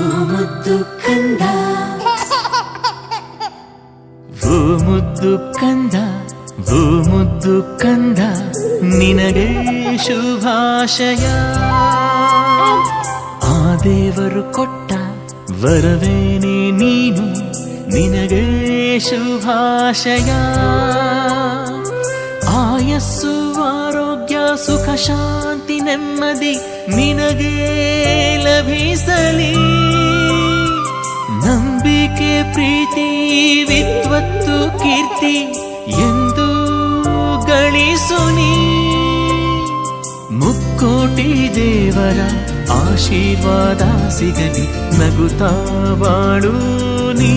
ಮುದ್ದು ಕಂದ. ಭೂಮುದ್ದು ಕಂದ ಭೂಮುದ್ದು ಕಂದ, ನಿನಗೆ ಶುಭಾಶಯ. ಆ ದೇವರು ಕೊಟ್ಟ ವರವೇನೆ ನೀನು, ನಿನಗೆ ಶುಭಾಶಯ. ಆಯಸ್ಸು, ಆರೋಗ್ಯ, ಸುಖ, ಶಾಂತಿ ನೆಮ್ಮದಿ ನಿನಗೆ ಲಭಿಸಲಿ. ನಂಬಿಕೆ ಪ್ರೀತಿ ವಿದ್ವತ್ತು ಕೀರ್ತಿ ಎಂದು ಗಳಿಸುನಿ ಮುಕ್ಕೋಟಿ ದೇವರ ಆಶೀರ್ವಾದ ಸಿಗಲಿ ನಗುತ್ತಾ ಬಾಳು ನೀ.